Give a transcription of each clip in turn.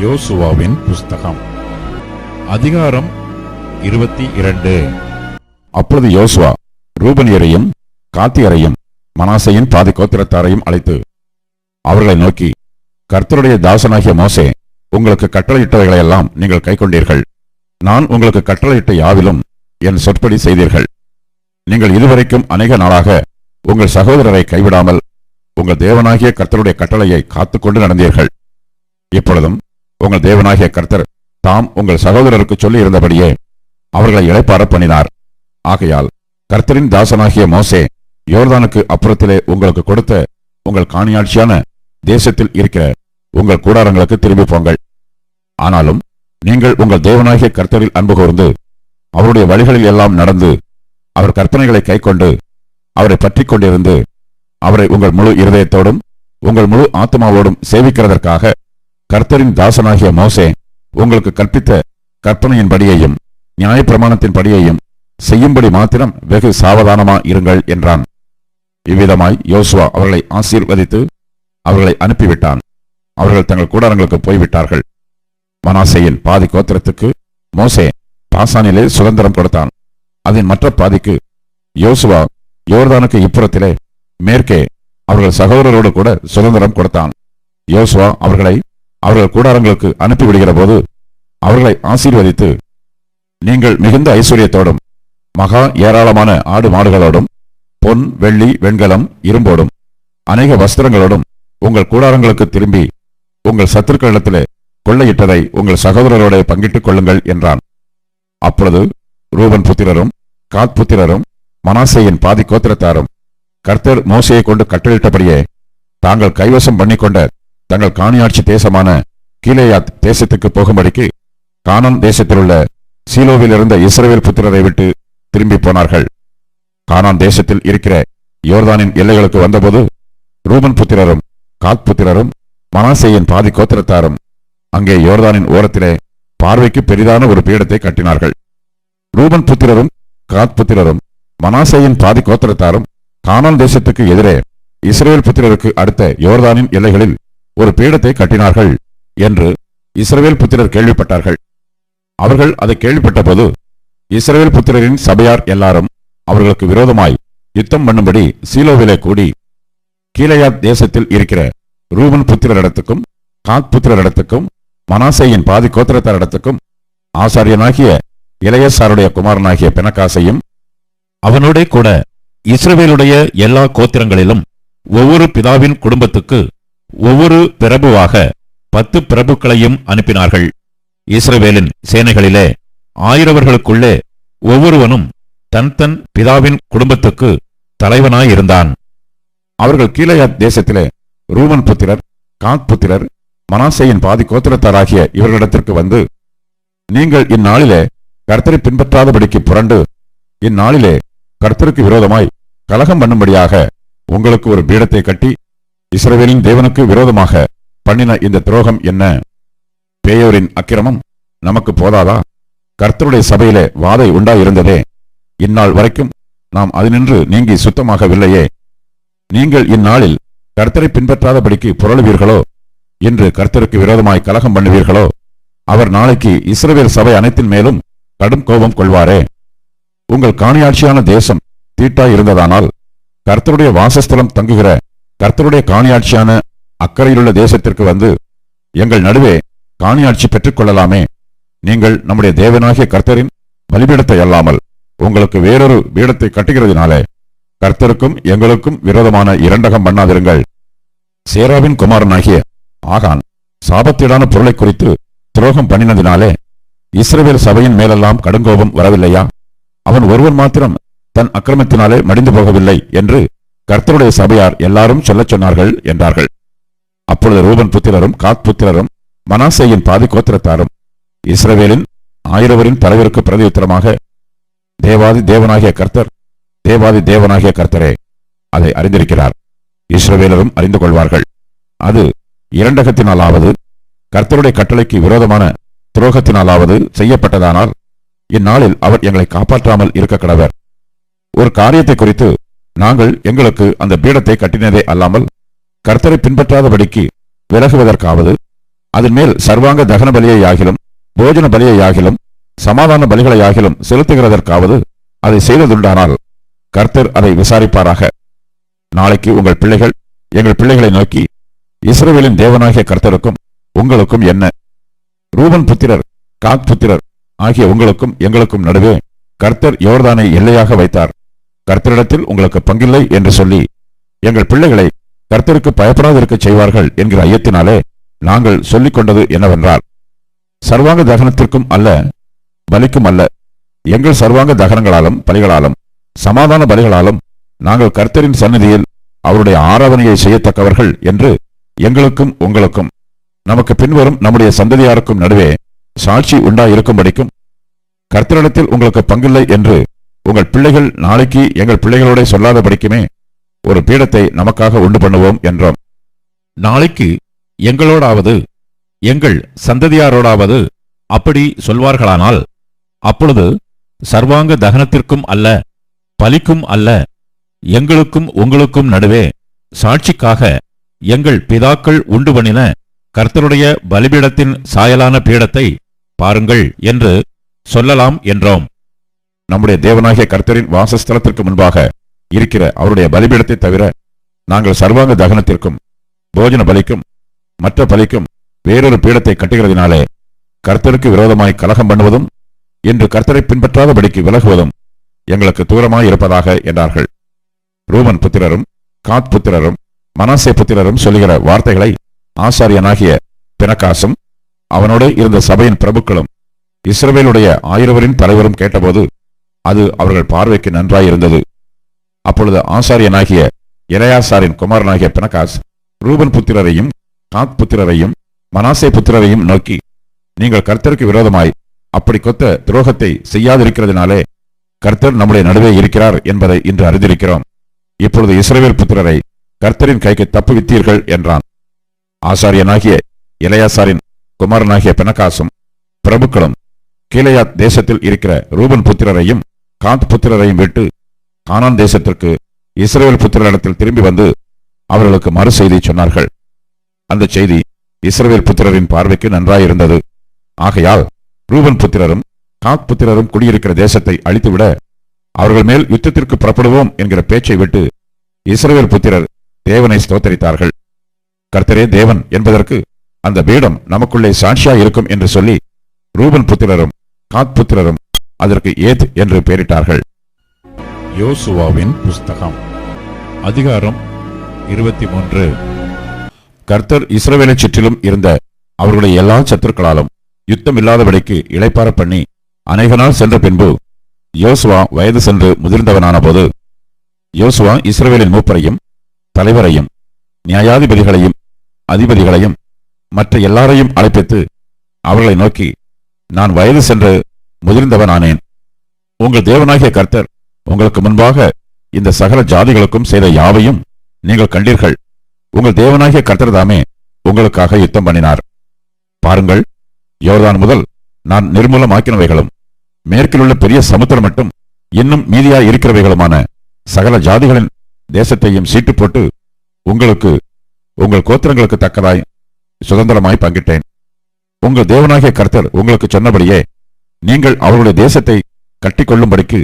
யோசுவாவின் புஸ்தகம். அதிகாரம் இருபத்தி இரண்டு. அப்பொழுது யோசுவா ரூபனியரையும் காத்தியரையும் மனாசையின் பாதி கோத்திரத்தாரையும் அழைத்து அவர்களை நோக்கி கர்த்தருடைய தாசனாகிய மோசே உங்களுக்கு கட்டளையிட்டவைகளையெல்லாம் நீங்கள் கைக்கொண்டீர்கள். நான் உங்களுக்கு கட்டளையிட்ட யாவிலும் என் சொற்படி செய்தீர்கள். நீங்கள் இதுவரைக்கும் அநேக நாளாக உங்கள் சகோதரரை கைவிடாமல் உங்கள் தேவனாகிய கர்த்தருடைய கட்டளையை காத்துக்கொண்டு நடந்தீர்கள். இப்பொழுதும் உங்கள் தேவனாகிய கர்த்தர் தாம் உங்கள் சகோதரருக்கு சொல்லி இருந்தபடியே அவர்களை இளைப்பார பண்ணினார். ஆகையால் கர்த்தரின் தாசனாகிய மோசே யோர்தானுக்கு அப்புறத்திலே உங்களுக்கு கொடுத்த உங்கள் காணியாட்சியான தேசத்தில் இருக்கிற உங்கள் கூடாரங்களுக்கு திரும்பி போங்கள். ஆனாலும் நீங்கள் உங்கள் தேவனாகிய கர்த்தரில் அன்பு கூர்ந்து அவருடைய வழிகளில் எல்லாம் நடந்து அவர் கற்பனைகளை கைக்கொண்டு அவரை பற்றி கொண்டிருந்து அவரை உங்கள் முழு இருதயத்தோடும் உங்கள் முழு ஆத்மாவோடும் சேவிக்கிறதற்காக கர்த்தரின் தாசனாகிய மோசே உங்களுக்கு கற்பித்த கற்பனையின்படியையும் நியாயப்பிரமாணத்தின் படியையும் செய்யும்படி மாத்திரம் வெகு சாவதானமா இருங்கள் என்றான். இவ்விதமாய் யோசுவா அவர்களை ஆசீர்வதித்து அவர்களை அனுப்பிவிட்டான். அவர்கள் தங்கள் கூடாரங்களுக்கு போய்விட்டார்கள். மனாசையில் பாதி கோத்திரத்துக்கு மோசே பாசானிலே சுதந்திரம் கொடுத்தான். அதன் மற்ற பாதிக்கு யோசுவா யோர்தானுக்கு இப்புறத்திலே மேற்கே அவர்கள் சகோதரரோடு கூட சுதந்திரம் கொடுத்தான். யோசுவா அவர்களை அவர்கள் கூடாரங்களுக்கு அனுப்பிவிடுகிற போது அவர்களை ஆசீர்வதித்து நீங்கள் மிகுந்த ஐஸ்வர்யத்தோடும் மகா ஏராளமான ஆடு மாடுகளோடும் பொன் வெள்ளி வெண்கலம் இரும்போடும் அநேக வஸ்திரங்களோடும் உங்கள் கூடாரங்களுக்கு திரும்பி உங்கள் சத்துருக்களிடத்திலே கொள்ளையிட்டதை உங்கள் சகோதரரோட பங்கிட்டுக் கொள்ளுங்கள் என்றான். அப்பொழுது ரூபன் புத்திரரும் காத் புத்திரரும் மனாசையின் பாதி கோத்திரத்தாரும் கர்த்தர் மோசையை கொண்டு கட்டளிட்டபடியே தாங்கள் கைவசம் பண்ணிக்கொண்ட தங்கள் காணியாட்சி தேசமான கீழேயாத் தேசத்துக்கு போகும்படிக்கு கானான் தேசத்திலுள்ள சீலோவில் இருந்த இஸ்ரேல் புத்திரரை விட்டு திரும்பி போனார்கள். கானான் தேசத்தில் இருக்கிற யோர்தானின் எல்லைகளுக்கு வந்தபோது ரூபன் புத்திரரும் காத் புத்திரரும் மனாசையின் பாதி கோத்திரத்தாரும் அங்கே யோர்தானின் ஓரத்திலே பார்வைக்கு பெரிதான ஒரு பீடத்தை கட்டினார்கள். ரூபன் புத்திரரும் காத் புத்திரரும் மனாசையின் பாதி கோத்திரத்தாரும் கானான் தேசத்துக்கு எதிரே இஸ்ரேல் புத்திரருக்கு அடுத்த யோர்தானின் எல்லைகளில் ஒரு பீடத்தை கட்டினார்கள் என்று இஸ்ரேல் புத்திரர் கேள்விப்பட்டார்கள். அவர்கள் அதை கேள்விப்பட்டபோது இஸ்ரேல் புத்திரரின் சபையார் எல்லாரும் அவர்களுக்கு விரோதமாய் யுத்தம் பண்ணும்படி சீலோவிலே கூடி கீழையாத் தேசத்தில் இருக்கிற ரூபன் புத்திரரிடத்துக்கும் காத் புத்திரரிடத்துக்கும் மனாசேயின் பாதி கோத்திரத்தாரிடத்துக்கும் ஆசாரியனாகிய இளையசாருடைய குமாரனாகிய பெனகாசையும் அவனோட கூட இஸ்ரவேலுடைய எல்லா கோத்திரங்களிலும் ஒவ்வொரு பிதாவின் குடும்பத்துக்கு ஒவ்வொரு பிரபுவாக பத்து பிரபுக்களையும் அனுப்பினார்கள். இஸ்ரவேலின் சேனைகளிலே ஆயிரவர்களுக்குள்ளே ஒவ்வொருவனும் தன் தன் பிதாவின் குடும்பத்துக்கு தலைவனாயிருந்தான். அவர்கள் கீலேயாத் தேசத்திலே ரூமன் புத்திரர் காத் புத்திரர் மனாசையின் பாதி கோத்திரத்தாராகிய இவர்களிடத்திற்கு வந்து நீங்கள் இந்நாளிலே கர்த்தரை பின்பற்றாதபடிக்கு புரண்டு இந்நாளிலே கர்த்தருக்கு விரோதமாய் கலகம் பண்ணும்படியாக உங்களுக்கு ஒரு பீடத்தை கட்டி இஸ்ரவேலின் தேவனுக்கு விரோதமாக பண்ணின இந்த துரோகம் என்ன? பேயோரின் அக்கிரமம் நமக்கு போதாதா? கர்த்தருடைய சபையிலே வாதை உண்டாயிருந்ததே. இந்நாள் வரைக்கும் நாம் அதினின்று நீங்கி சுத்தமாகவில்லையே. நீங்கள் இந்நாளில் கர்த்தரை பின்பற்றாதபடிக்கு புரளுவீர்களோ? இன்று கர்த்தருக்கு விரோதமாய் கலகம் பண்ணுவீர்களோ? அவர் நாளைக்கு இஸ்ரவேல் சபை அனைத்தின் மேலும் கடும் கோபம் கொள்வாரே. உங்கள் காணியாட்சியான தேசம் தீட்டாய் இருந்ததானால் கர்த்தருடைய வாசஸ்தலம் தங்குகிற கர்த்தருடைய காணியாட்சியான அக்கறையிலுள்ள தேசத்திற்கு வந்து எங்கள் நடுவே காணியாட்சி பெற்றுக்கொள்ளலாமே. நீங்கள் நம்முடைய தேவனாகிய கர்த்தரின் பலிபீடத்தை அல்லாமல் உங்களுக்கு வேறொரு பீடத்தை கட்டுகிறதுனாலே கர்த்தருக்கும் எங்களுக்கும் விரோதமான இரண்டகம் பண்ணாதிருங்கள். சேராவின் குமாரனாகிய ஆகான் சாபத்தீடான பொருளை குறித்து துரோகம் பண்ணினதினாலே இஸ்ரவேல் சபையின் மேலெல்லாம் கடுங்கோபம் வரவில்லையா? அவன் ஒருவன் மாத்திரம் தன் அக்கிரமத்தினாலே மடிந்து போகவில்லை என்று கர்த்தருடைய சபையார் எல்லாரும் சொல்லச் சொன்னார்கள் என்றார்கள். அப்பொழுது ரூபன் புத்திரரும் காத் புத்திரரும் மனாசையின் பாதி கோத்திரத்தாரும் இஸ்ரவேலின் ஆயிரவரின் தலைவருக்கு பிரதியுத்தரமாக தேவாதி தேவனாகிய கர்த்தர் தேவாதி தேவனாகிய கர்த்தரே அதை அறிந்திருக்கிறார். இஸ்ரவேலரும் அறிந்து கொள்வார்கள். அது இரண்டகத்தினாலாவது கர்த்தருடைய கட்டளைக்கு விரோதமான துரோகத்தினாலாவது செய்யப்பட்டதானால் இந்நாளில் அவர் எங்களை காப்பாற்றாமல் இருக்க கடவர். ஒரு காரியத்தை குறித்து நாங்கள் எங்களுக்கு அந்த பீடத்தை கட்டினதே அல்லாமல் கர்த்தரை பின்பற்றாதபடிக்கு விலகுவதற்காவது அதன் மேல் சர்வாங்க தகன பலியையாகிலும் போஜன பலியையாகிலும் சமாதான பலிகளையாகிலும் செலுத்துகிறதற்காவது அதை செய்ததுண்டானால் கர்த்தர் அதை விசாரிப்பாராக. நாளைக்கு உங்கள் பிள்ளைகள் எங்கள் பிள்ளைகளை நோக்கி இஸ்ரவேலின் தேவனாகிய கர்த்தருக்கும் உங்களுக்கும் என்ன? ரூபன் புத்திரர் காத் புத்திரர் ஆகிய உங்களுக்கும் எங்களுக்கும் நடுவே கர்த்தர் யோர்தானை எல்லையாக வைத்தார். கர்த்தரிடத்தில் உங்களுக்கு பங்கில்லை என்று சொல்லி எங்கள் பிள்ளைகளை கர்த்தருக்கு பயப்படாதிருக்க செய்வார்கள் என்கிற ஐயத்தினாலே நாங்கள் சொல்லிக் கொண்டது என்னவென்றால் சர்வாங்க தகனத்திற்கும் அல்ல பலிக்கும் அல்ல. எங்கள் சர்வாங்க தகனங்களாலும் பலிகளாலும் சமாதான பலிகளாலும் நாங்கள் கர்த்தரின் சன்னதியில் அவருடைய ஆராதனையை செய்யத்தக்கவர்கள் என்று எங்களுக்கும் உங்களுக்கும். நமக்கு பின்வரும் நம்முடைய சந்ததியாருக்கும் நடுவே சாட்சி உண்டாயிருக்கும்படிக்கும் கர்த்தரிடத்தில் உங்களுக்கு பங்கில்லை என்று உங்கள் பிள்ளைகள் நாளைக்கு எங்கள் பிள்ளைகளோட சொல்லாதபடிக்குமே ஒரு பீடத்தை நமக்காக உண்டு பண்ணுவோம் என்றோம். நாளைக்கு எங்களோடாவது எங்கள் சந்ததியாரோடாவது அப்படி சொல்வார்களானால் அப்பொழுது சர்வாங்க தகனத்திற்கும் அல்ல பலிக்கும் அல்ல எங்களுக்கும் உங்களுக்கும் நடுவே சாட்சிக்காக எங்கள் பிதாக்கள் உண்டு பண்ணின கர்த்தருடைய பலிபீடத்தின் சாயலான பீடத்தை பாருங்கள் என்று சொல்லலாம் என்றோம். நம்முடைய தேவனாகிய கர்த்தரின் வாசஸ்தலத்திற்கு முன்பாக இருக்கிற அவருடைய பலிபீடத்தை தவிர நாங்கள் சர்வாங்க தகனத்திற்கும் போஜன பலிக்கும் மற்ற பலிக்கும் வேறொரு பீடத்தை கட்டுகிறதினாலே கர்த்தருக்கு விரோதமாய் கலகம் பண்ணுவதும் இன்று கர்த்தரை பின்பற்றாதபடிக்கு விலகுவதும் எங்களுக்கு தூரமாய் இருப்பதாக என்றார்கள். ரூமன் புத்திரரும் காத் புத்திரரும் மனாசே புத்திரரும் சொல்லுகிற வார்த்தைகளை ஆசாரியனாகிய பினகாசும் அவனோடு இருந்த சபையின் பிரபுக்களும் இஸ்ரவேலுடைய ஆயிரவரின் தலைவரும் கேட்டபோது அது அவர்கள் பார்வைக்கு நன்றாயிருந்தது. அப்பொழுது ஆசாரியனாகிய இளையாசாரின் குமாரனாகிய பினகாஸ் ரூபன் புத்திரரையும் காத் புத்திரரையும் மனாசே புத்திரரையும் நோக்கி நீங்கள் கர்த்தருக்கு விரோதமாய் அப்படி கொத்த துரோகத்தை செய்யாதிருக்கிறதுனாலே கர்த்தர் நம்முடைய நடுவே இருக்கிறார் என்பதை இன்று அறிந்திருக்கிறோம். இப்பொழுது இஸ்ரவேல் புத்திரரை கர்த்தரின் கைக்கு தப்புவித்தீர்கள் என்றான். ஆசாரியனாகிய இளையாசாரின் குமாரனாகிய பெனகாசும் பிரபுக்களும் கீழையாத் தேசத்தில் இருக்கிற ரூபன் புத்திரரையும் காத் புத்திரரையும் விட்டு கானான் தேசத்திற்கு இஸ்ரேல் புத்திரரிடத்தில் திரும்பி வந்து அவர்களுக்கு மறு செய்தி சொன்னார்கள். அந்த செய்தி இஸ்ரேல் புத்திரரின் பார்வைக்கு நன்றாயிருந்தது. ஆகையால் ரூபன் புத்திரரும் காத் புத்திரரும் குடியிருக்கிற தேசத்தை அழித்துவிட அவர்கள் மேல் யுத்தத்திற்கு புறப்படுவோம் என்கிற பேச்சை விட்டு இஸ்ரேல் புத்திரர் தேவனை ஸ்தோத்தரித்தார்கள். கர்த்தரே தேவன் என்பதற்கு அந்த பீடம் நமக்குள்ளே சாட்சியா இருக்கும் என்று சொல்லி ரூபன் புத்திரரும் காத் புத்திரரும் அதற்கு ஏத் என்று பெயரிட்டார்கள். யோசுவாவின் புஸ்தகம் அதிகாரம் இருபத்தி மூன்று கர்த்தர் இஸ்ரவேலை சுற்றிலும் இருந்த அவர்களுடைய எல்லா சத்துருக்களாலும் யுத்தம் இல்லாதபடிக்கு இளைப்பார பண்ணி அநேக நாள் சென்ற பின்பு யோசுவா வயது சென்று முதிர்ந்தவனான போது யோசுவா இஸ்ரவேலின் மூப்பரையும் தலைவரையும் நியாயாதிபதிகளையும் அதிபதிகளையும் மற்ற எல்லாரையும் அழைப்பித்து அவர்களை நோக்கி நான் வயது சென்று முதிர்ந்தவனானேன். உங்கள் தேவனாகிய கர்த்தர் உங்களுக்கு முன்பாக இந்த சகல ஜாதிகளுக்கும் செய்த யாவையும் நீங்கள் கண்டீர்கள். உங்கள் தேவனாகிய கர்த்தர் தாமே உங்களுக்காக யுத்தம் பண்ணினார். பாருங்கள் யோர்தான் முதல் நான் நிர்மூலமாக்கினவைகளும் மேற்கிலுள்ள பெரிய சமுத்திரம் மட்டும் இன்னும் மீதியாய் இருக்கிறவைகளுமான சகல ஜாதிகளின் தேசத்தையும் சீட்டு போட்டு உங்களுக்கு உங்கள் கோத்திரங்களுக்கு தக்கதாய் சுதந்திரமாய் பங்கிட்டேன். உங்கள் தேவனாகிய கர்த்தர் உங்களுக்கு சொன்னபடியே நீங்கள் அவர்களுடைய தேசத்தை கட்டிக்கொள்ளும்படிக்கு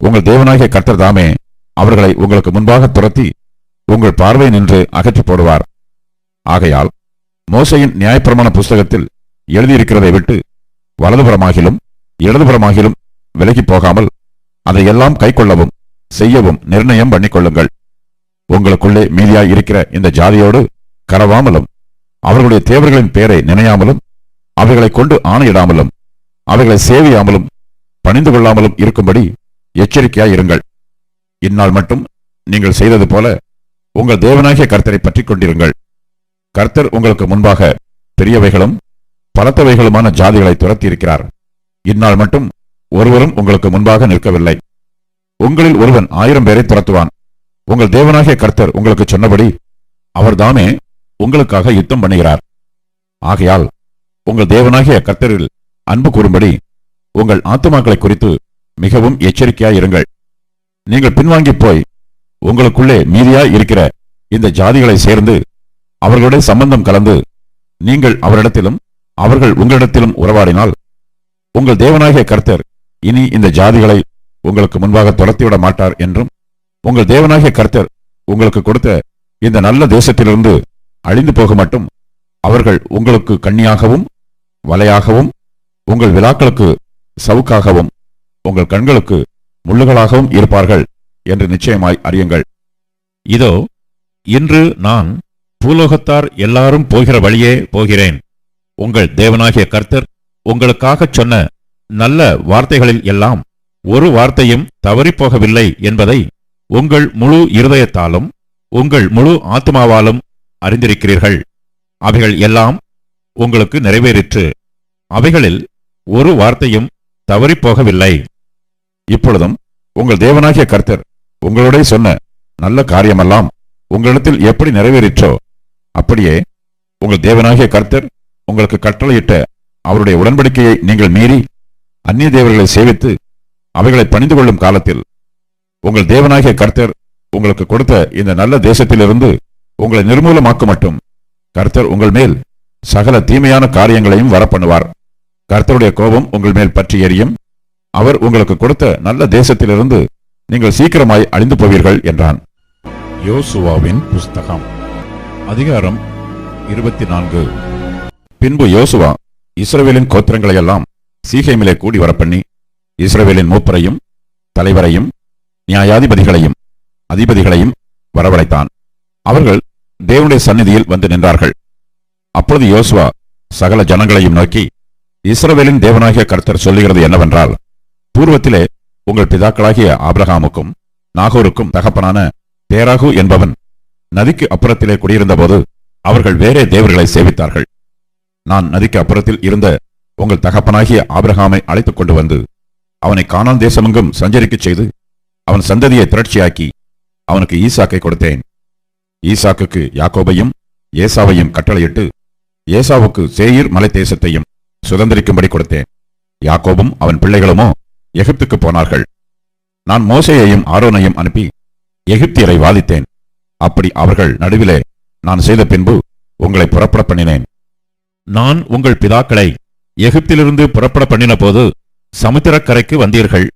உங்கள் தேவனாகிய கர்த்தர் தாமே அவர்களை உங்களுக்கு முன்பாக துரத்தி உங்கள் பார்வை நின்று அகற்றி போடுவார். ஆகையால் மோசையின் நியாயப்பிரமாண புஸ்தகத்தில் எழுதியிருக்கிறதை விட்டு வலதுபுறமாகிலும் இடதுபுறமாகிலும் விலகிப் போகாமல் அதையெல்லாம் கைக்கொள்ளவும் செய்யவும் நிர்ணயம் பண்ணிக்கொள்ளுங்கள். உங்களுக்குள்ளே மீதியாய் இருக்கிற இந்த ஜாதியோடு கரவாமலும் அவர்களுடைய தேவர்களின் பெயரை நினையாமலும் அவைகளைக் கொண்டு ஆணையிடாமலும் அவைகளை சேவியாமலும் பணிந்து கொள்ளாமலும் இருக்கும்படி எச்சரிக்கையாய் இருங்கள். இந்நாள் மட்டும் நீங்கள் செய்தது போல உங்கள் தேவனாகிய கர்த்தரை பற்றி கொண்டிருங்கள். கர்த்தர் உங்களுக்கு முன்பாக பெரியவைகளும் பலத்தவைகளுமான ஜாதிகளை துரத்தியிருக்கிறார். இந்நாள் மட்டும் ஒருவரும் உங்களுக்கு முன்பாக நிற்கவில்லை. உங்களில் ஒருவன் ஆயிரம் பேரை துரத்துவான். உங்கள் தேவனாகிய கர்த்தர் உங்களுக்கு சொன்னபடி அவர்தாமே உங்களுக்காக யுத்தம் பண்ணுகிறார். ஆகையால் உங்கள் தேவனாகிய கர்த்தரில் அன்பு கூறும்படி உங்கள் ஆத்துமாக்களை குறித்து மிகவும் எச்சரிக்கையாயிருங்கள் நீங்கள் பின்வாங்கி போய் உங்களுக்குள்ளே மீதியாய் இருக்கிற இந்த ஜாதிகளை சேர்ந்து அவர்களுடைய சம்பந்தம் கலந்து நீங்கள் அவரிடத்திலும் அவர்கள் உங்களிடத்திலும் உறவாடினால் உங்கள் தேவனாகிய கர்த்தர் இனி இந்த ஜாதிகளை உங்களுக்கு முன்பாக துரத்திவிட மாட்டார் என்றும் உங்கள் தேவனாகிய கர்த்தர் உங்களுக்கு கொடுத்த இந்த நல்ல தேசத்திலிருந்து அழிந்து போக மட்டும் அவர்கள் உங்களுக்கு கண்ணியாகவும் வலையாகவும் உங்கள் விழாக்களுக்கு சவுக்காகவும் உங்கள் கண்களுக்கு முள்ளுகளாகவும் இருப்பார்கள் என்று நிச்சயமாய் அறியுங்கள். இதோ இன்று நான் பூலோகத்தார் எல்லாரும் போகிற வழியே போகிறேன். உங்கள் தேவனாகிய கர்த்தர் உங்களுக்காகச் சொன்ன நல்ல வார்த்தைகளில் எல்லாம் ஒரு வார்த்தையும் தவறிப்போகவில்லை என்பதை உங்கள் முழு இருதயத்தாலும் உங்கள் முழு ஆத்மாவாலும் அறிந்திருக்கிறீர்கள். அவைகள் எல்லாம் உங்களுக்கு நிறைவேறிற்று. அவைகளில் ஒரு வார்த்தையும் தவறிப்போகவில்லை. இப்பொழுதும் உங்கள் தேவனாகிய கர்த்தர் உங்களோட சொன்ன நல்ல காரியமெல்லாம் உங்களிடத்தில் எப்படி நிறைவேறிற்றோ அப்படியே உங்கள் தேவனாகிய கர்த்தர் உங்களுக்கு கட்டளையிட்ட அவருடைய உடன்படிக்கையை நீங்கள் மீறி அந்நிய தேவர்களை சேவித்து அவைகளை பணிந்து கொள்ளும் காலத்தில் உங்கள் தேவனாகிய கர்த்தர் உங்களுக்கு கொடுத்த இந்த நல்ல தேசத்திலிருந்து உங்களை நிர்மூலமாக்க மட்டும் கர்த்தர் உங்கள் மேல் சகல தீமையான காரியங்களையும் வரப்பண்ணுவார். கர்த்தருடைய கோபம் உங்கள் மேல் பற்றி எரியும். அவர் உங்களுக்கு கொடுத்த நல்ல தேசத்திலிருந்து நீங்கள் சீக்கிரமாய் அழிந்து போவீர்கள் என்றான். யோசுவாவின் புஸ்தகம் அதிகாரம் இருபத்தி நான்கு பின்பு யோசுவா இஸ்ரவேலின் கோத்திரங்களையெல்லாம் சீகைமிலே கூடி வரப்பண்ணி இஸ்ரவேலின் மூப்பரையும் தலைவரையும் நியாயாதிபதிகளையும் அதிபதிகளையும் வரவழைத்தான். அவர்கள் தேவனுடைய சந்நிதியில் வந்து நின்றார்கள். அப்பொழுது யோசுவா சகல ஜனங்களையும் நோக்கி இஸ்ரவேலின் தேவனாகிய கர்த்தர் சொல்லுகிறது என்னவென்றால் பூர்வத்திலே உங்கள் பிதாக்களாகிய ஆபிரகாமுக்கும் நாகூருக்கும் தகப்பனான தேராகு என்பவன் நதிக்கு அப்புறத்திலே குடியிருந்தபோது அவர்கள் வேறே தேவர்களை சேவித்தார்கள். நான் நதிக்கு அப்புறத்தில் இருந்த உங்கள் தகப்பனாகிய ஆபிரகாமை அழைத்துக் கொண்டு வந்து அவனை கானான் தேசமெங்கும் சஞ்சரிக்கச் செய்து அவன் சந்ததியை திரட்சியாக்கி அவனுக்கு ஈசாக்கை கொடுத்தேன். ஈசாக்குக்கு யாக்கோபையும் ஏசாவையும் கட்டளையிட்டு ஏசாவுக்கு சேயிர் மலை தேசத்தையும் சுதந்திரிக்கும்படி கொடுத்தேன். யாக்கோபும் அவன் பிள்ளைகளுமோ எகிப்துக்கு போனார்கள். நான் மோசையையும் ஆரோனையும் அனுப்பி எகிப்தியரை வாதித்தேன். அப்படி அவர்கள் நடுவிலே நான் செய்த பின்பு உங்களை புறப்பட பண்ணினேன். நான் உங்கள் பிதாக்களை எகிப்திலிருந்து புறப்பட பண்ணினபோது சமுத்திரக்கரைக்கு வந்தீர்கள்.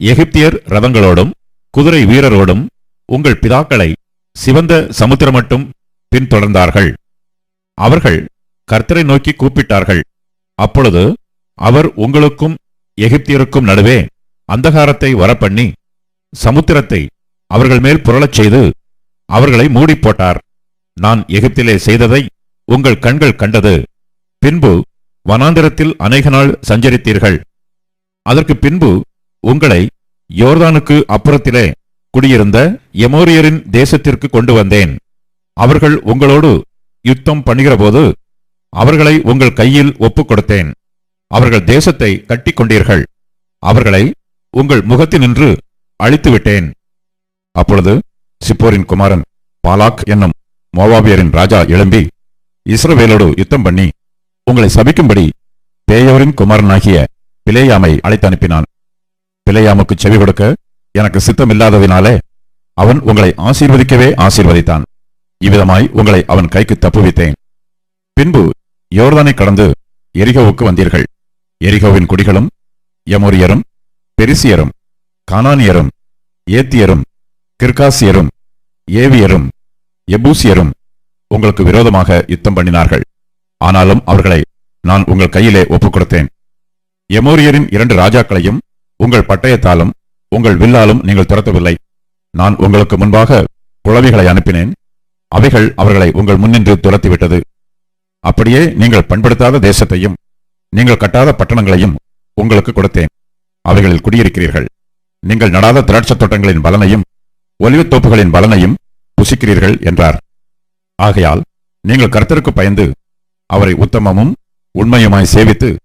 எகிப்தியர் ரதங்களோடும் குதிரை வீரரோடும் உங்கள் பிதாக்களை சிவந்த சமுத்திரம் மட்டும் பின்தொடர்ந்தார்கள். அவர்கள் கர்த்தரை நோக்கி கூப்பிட்டார்கள். அப்பொழுது அவர் உங்களுக்கும் எகிப்தியருக்கும் நடுவே அந்தகாரத்தை வரப்பண்ணி சமுத்திரத்தை அவர்கள் மேல் புரளச் செய்து அவர்களை மூடிப் போட்டார் நான் எகிப்திலே செய்ததை உங்கள் கண்கள் கண்டது. பின்பு வனாந்திரத்தில் அநேக நாள் சஞ்சரித்தீர்கள். அதற்கு பின்பு உங்களை யோர்தானுக்கு அப்புறத்திலே குடியிருந்த எமோரியரின் தேசத்திற்கு கொண்டு வந்தேன். அவர்கள் உங்களோடு யுத்தம் பண்ணுகிறபோது அவர்களை உங்கள் கையில் ஒப்புக் கொடுத்தேன் அவர்கள் தேசத்தை கட்டிக் கொண்டீர்கள். அவர்களை உங்கள் முகத்தினின்று அழித்துவிட்டேன். அப்பொழுது சிப்போரின் குமாரன் பாலாக் என்னும் மோவாபியரின் ராஜா எழும்பி இஸ்ரவேலோடு யுத்தம் பண்ணி உங்களை சபிக்கும்படி பேயோரின் குமாரனாகிய பிலேயாமை அழைத்து அனுப்பினான். பிலேயாமுக்கு செவி கொடுக்க எனக்கு சித்தமில்லாததினாலே அவன் உங்களை ஆசீர்வதிக்கவே ஆசீர்வதித்தான். இவ்விதமாய் உங்களை அவன் கைக்கு தப்புவித்தேன். பின்பு யோர்தானை கடந்து எரிகோவுக்கு வந்தீர்கள். எரிகோவின் குடிகளும் யமோரியரும் பெரிசியரும் கானானியரும் ஏத்தியரும் கிர்காசியரும் ஏவியரும் எபூசியரும் உங்களுக்கு விரோதமாக யுத்தம் பண்ணினார்கள். ஆனாலும் அவர்களை நான் உங்கள் கையிலே ஒப்புக் கொடுத்தேன் எமோரியரின் இரண்டு ராஜாக்களையும் உங்கள் பட்டயத்தாலும் உங்கள் வில்லாலும் நீங்கள் துரத்தவில்லை. நான் உங்களுக்கு முன்பாக குழவிகளை அனுப்பினேன். அவைகள் அவர்களை உங்கள் முன்னின்று துரத்திவிட்டது. அப்படியே நீங்கள் பண்படுத்தாத தேசத்தையும் நீங்கள் கட்டாத பட்டணங்களையும் உங்களுக்கு கொடுத்தேன். அவைகளில் குடியிருக்கிறீர்கள். நீங்கள் நடாத திராட்சத் தோட்டங்களின் பலனையும் ஒலிவத் தோப்புகளின் பலனையும் புசிக்கிறீர்கள் என்றார். ஆகையால் நீங்கள் கர்த்தருக்கு பயந்து அவரை உத்தமமும் உண்மையுமாய் சேவித்து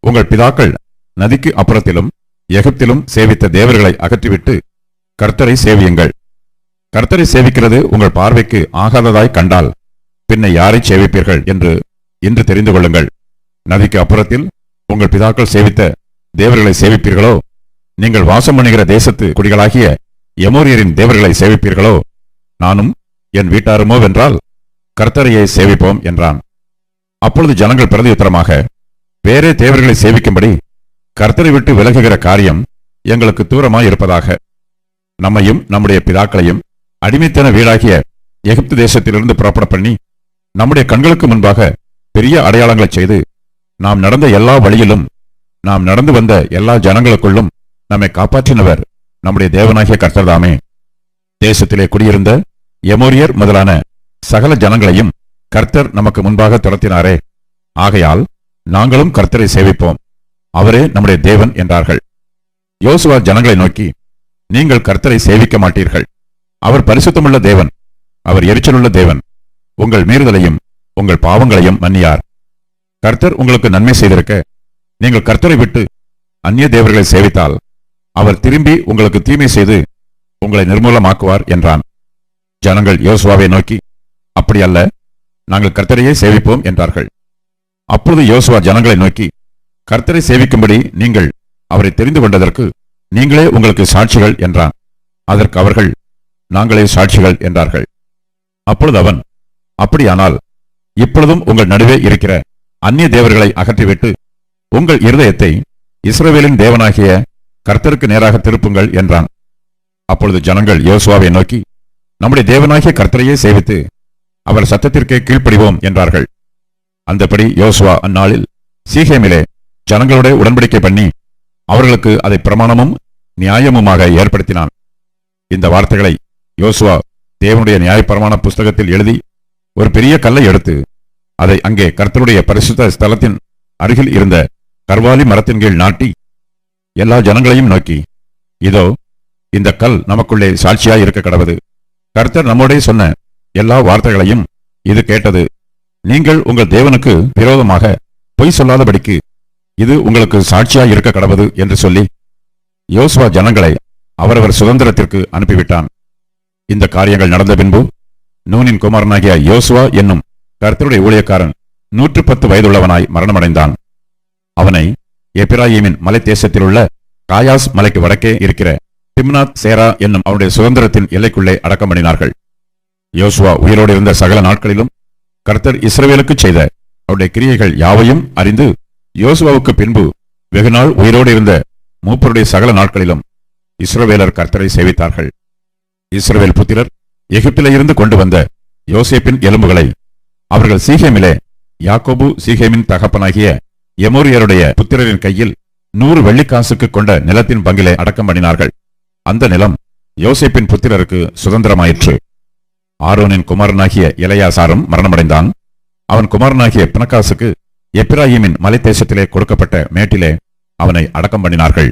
உங்கள் பிதாக்கள் நதிக்கு அப்புறத்திலும் எகிப்திலும் சேவித்த தேவர்களை அகற்றிவிட்டு கர்த்தரை சேவியுங்கள். கர்த்தரை சேவிக்கிறது உங்கள் பார்வைக்கு ஆகாததாய் கண்டால் பின்ன யாரை சேவிப்பீர்கள் என்று இன்று தெரிந்து கொள்ளுங்கள். நதிக்கு அப்புறத்தில் உங்கள் பிதாக்கள் சேவித்த தேவர்களை சேவிப்பீர்களோ? நீங்கள் வாசம் பண்ணுகிற தேசத்து குடிகளாகிய எமோரியரின் தேவர்களை சேவிப்பீர்களோ? நானும் என் வீட்டாருமோ வென்றால் கர்த்தரையை சேவிப்போம் என்றான். அப்பொழுது ஜனங்கள் பிரதியுத்தரமாக வேறே தேவர்களை சேவிக்கும்படி கர்த்தரை விட்டு விலகுகிற காரியம் எங்களுக்கு தூரமாய் இருப்பதாக நம்மையும் நம்முடைய பிதாக்களையும் அடிமைத்தன வீடாகிய எகிப்து தேசத்திலிருந்து புறப்பட பண்ணி நம்முடைய கண்களுக்கு முன்பாக பெரிய அடையாளங்களைச் செய்து நாம் நடந்த எல்லா வழியிலும் நாம் நடந்து வந்த எல்லா ஜனங்களுக்குள்ளும் நம்மை காப்பாற்றினவர் நம்முடைய தேவனாகிய கர்த்தர்தாமே தேசத்திலே குடியிருந்த எமோரியர் முதலான சகல ஜனங்களையும் கர்த்தர் நமக்கு முன்பாக துரத்தினாரே. ஆகையால் நாங்களும் கர்த்தரை சேவிப்போம். அவரே நம்முடைய தேவன் என்றார்கள். யோசுவா ஜனங்களை நோக்கி நீங்கள் கர்த்தரை சேவிக்க மாட்டீர்கள். அவர் பரிசுத்தமுள்ள தேவன். அவர் எரிச்சலுள்ள தேவன். உங்கள் மீறுதலையும் உங்கள் பாவங்களையும் மன்னியார். கர்த்தர் உங்களுக்கு நன்மை செய்திருக்க நீங்கள் கர்த்தரை விட்டு அந்நிய தேவர்களை சேவித்தால் அவர் திரும்பி உங்களுக்கு தீமை செய்து உங்களை நிர்மூலமாக்குவார் என்றான். ஜனங்கள் யோசுவாவை நோக்கி அப்படி அல்ல நாங்கள் கர்த்தரையே சேவிப்போம் என்றார்கள். அப்பொழுது யோசுவா ஜனங்களை நோக்கி கர்த்தரை சேவிக்கும்படி நீங்கள் அவரை தெரிந்து கொண்டதற்கு நீங்களே உங்களுக்கு சாட்சிகள் என்றான். அதற்கு அவர்கள் நாங்களே சாட்சிகள் என்றார்கள். அப்பொழுது அவன் அப்படியானால் இப்பொழுதும் உங்கள் நடுவே இருக்கிற அந்நிய தேவர்களை அகற்றிவிட்டு உங்கள் இருதயத்தை இஸ்ரவேலின் தேவனாகிய கர்த்தருக்கு நேராக திருப்புங்கள் என்றான். அப்பொழுது ஜனங்கள் யோசுவாவை நோக்கி நம்முடைய தேவனாகிய கர்த்தரையே சேவித்து அவர் சத்தத்திற்கே கீழ்ப்படிவோம் என்றார்கள். அந்தபடி யோசுவா அந்நாளில் சீகேமிலே ஜனங்களோட உடன்படிக்கை பண்ணி அவர்களுக்கு அதை பிரமாணமும் நியாயமுமாக ஏற்படுத்தினான். இந்த வார்த்தைகளை யோசுவா தேவனுடைய நியாயப்பிரமாண புஸ்தகத்தில் எழுதி ஒரு பெரிய கல்லை எடுத்து அதை அங்கே கர்த்தருடைய பரிசுத்த ஸ்தலத்தின் அருகில் இருந்த கர்வாலி மரத்தின் கீழ் நாட்டி எல்லா ஜனங்களையும் நோக்கி இதோ இந்த கல் நமக்குள்ளே சாட்சியாய் இருக்க கடவுது. கர்த்தர் நம்மோடே சொன்ன எல்லா வார்த்தைகளையும் இது கேட்டது. நீங்கள் உங்கள் தேவனுக்கு விரோதமாக பொய் சொல்லாதபடிக்கு இது உங்களுக்கு சாட்சியாய் இருக்க கடவுது என்று சொல்லி யோசுவா ஜனங்களை அவரவர் சுதந்திரத்திற்கு அனுப்பிவிட்டான். இந்த காரியங்கள் நடந்த பின்பு நூனின் குமாரனாகிய யோசுவா என்னும் கர்த்தருடைய ஊழியக்காரன் நூற்று பத்து வயதுள்ளவனாய் மரணமடைந்தான். அவனை எப்பிராயீமின் மலை தேசத்திலுள்ள காயாஸ் மலைக்கு வடக்கே இருக்கிற திம்னாத் சேரா என்னும் அவனுடைய சுதந்திரத்தின் எல்லைக்குள்ளே அடக்கம் பண்ணினார்கள். யோசுவா உயிரோடு இருந்த சகல நாட்களிலும் கர்த்தர் இஸ்ரவேலுக்கு செய்த அவருடைய கிரியைகள் யாவையும் அறிந்து யோசுவாவுக்கு பின்பு வெகுநாள் உயிரோடு இருந்த மூப்பருடைய சகல நாட்களிலும் இஸ்ரவேலர் கர்த்தரை சேவித்தார்கள். இஸ்ரவேல் புத்திரர் எகிப்திலே இருந்து கொண்டு வந்த யோசேப்பின் எலும்புகளை அவர்கள் சீகேமிலே யாக்கோபு சீகேமின் தகப்பனாகிய எமோரியருடைய புத்திரரின் கையில் நூறு வெள்ளிக்காசுக்கு கொண்ட நிலத்தின் பங்கிலே அடக்கம் பண்ணினார்கள். அந்த நிலம் யோசேப்பின் புத்திரருக்கு சுதந்திரமாயிற்று. ஆரோனின் குமாரனாகிய இளையாசாரும் மரணமடைந்தான். அவன் குமாரனாகிய பிணக்காசுக்கு எப்பிராயீமின் மலைத்தேசத்திலே கொடுக்கப்பட்ட மேட்டிலே அவனை அடக்கம் பண்ணினார்கள்.